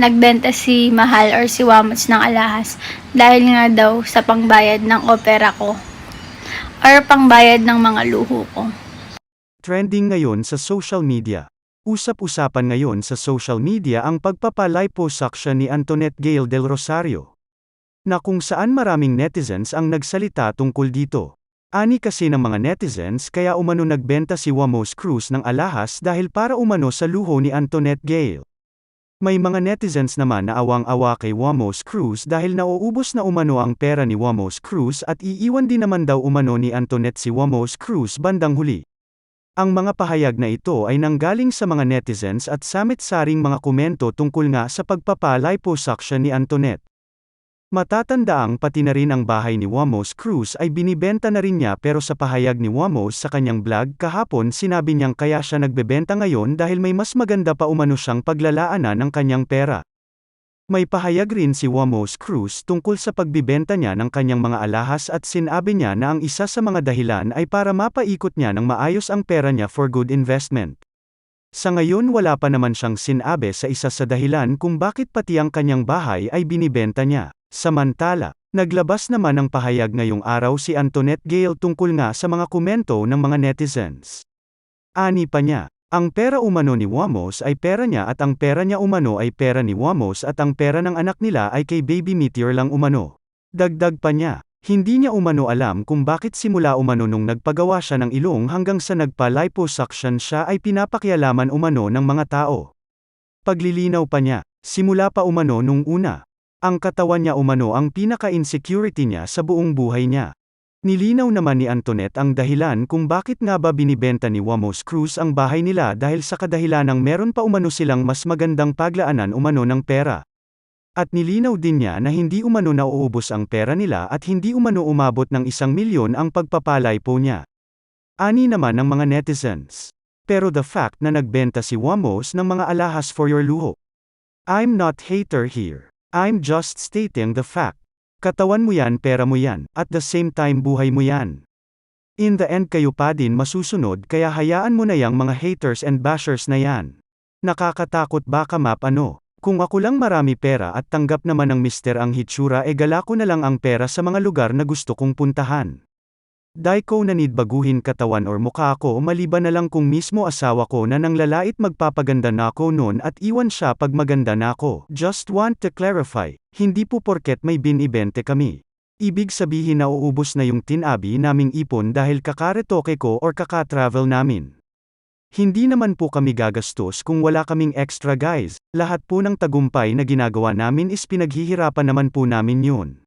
nagbenta si Mahal or si Wamos ng alahas dahil nga daw sa pangbayad ng opera ko or pangbayad ng mga luho ko. Trending ngayon sa social media. Usap-usapan ngayon sa social media ang pagpapaliposuction ni Antoinette Gail del Rosario. Na kung saan maraming netizens ang nagsalita tungkol dito. Ani kasi ng mga netizens kaya umano nagbenta si Wamos Cruz ng alahas dahil para umano sa luho ni Antoinette Gail. May mga netizens naman na awang-awa kay Wamos Cruz dahil nauubos na umano ang pera ni Wamos Cruz at iiwan din naman daw umano ni Antoinette si Wamos Cruz bandang huli. Ang mga pahayag na ito ay nanggaling sa mga netizens at samit-saring mga komento tungkol nga sa pagpapaliposuction ni Antoinette. Matatandaang pati na rin ang bahay ni Wamos Cruz ay binibenta na rin niya pero sa pahayag ni Wamos sa kanyang vlog kahapon sinabi niyang kaya siya nagbebenta ngayon dahil may mas maganda pa umano siyang paglalaanan ng kanyang pera. May pahayag rin si Wamos Cruz tungkol sa pagbibenta niya ng kanyang mga alahas at sinabi niya na ang isa sa mga dahilan ay para mapaikot niya ng maayos ang pera niya for good investment. Sa ngayon wala pa naman siyang sinabi sa isa sa dahilan kung bakit pati ang kanyang bahay ay binibenta niya. Samantala, naglabas naman ng pahayag ngayong araw si Antoinette Gail tungkol nga sa mga komento ng mga netizens. Ani pa niya, ang pera umano ni Wamos ay pera niya at ang pera niya umano ay pera ni Wamos at ang pera ng anak nila ay kay Baby Meteor lang umano. Dagdag pa niya, hindi niya umano alam kung bakit simula umano nung nagpagawa siya ng ilong hanggang sa nagpa-liposuction siya ay pinapakialaman umano ng mga tao. Paglilinaw pa niya, simula pa umano nung una. Ang katawan niya umano ang pinaka-insecurity niya sa buong buhay niya. Nilinaw naman ni Antoinette ang dahilan kung bakit nga ba binibenta ni Wamos Cruz ang bahay nila dahil sa kadahilanang meron pa umano silang mas magandang paglaanan umano ng pera. At nilinaw din niya na hindi umano nauubos ang pera nila at hindi umano umabot ng isang milyon ang pagpapalay po niya. Ani naman ng mga netizens. Pero the fact na nagbenta si Wamos ng mga alahas for your luho. I'm not hater here. I'm just stating the fact. Katawan mo yan pera mo yan, at the same time buhay mo yan. In the end kayo pa din masusunod kaya hayaan mo na yang mga haters and bashers na yan. Nakakatakot baka map ano. Kung ako lang marami pera at tanggap naman ng mister ang hitsura e gala ko na lang ang pera sa mga lugar na gusto kong puntahan. Dahil ko na need baguhin katawan or mukha ko maliban na lang kung mismo asawa ko na nang lalait magpapaganda na ako noon at iwan siya pag maganda na ako. Just want to clarify, hindi po porket may binibente kami. Ibig sabihin na uubos na yung tinabi naming ipon dahil kakaretoke ko or kaka-travel namin. Hindi naman po kami gagastos kung wala kaming extra guys, lahat po ng tagumpay na ginagawa namin is pinaghihirapan naman po namin yun.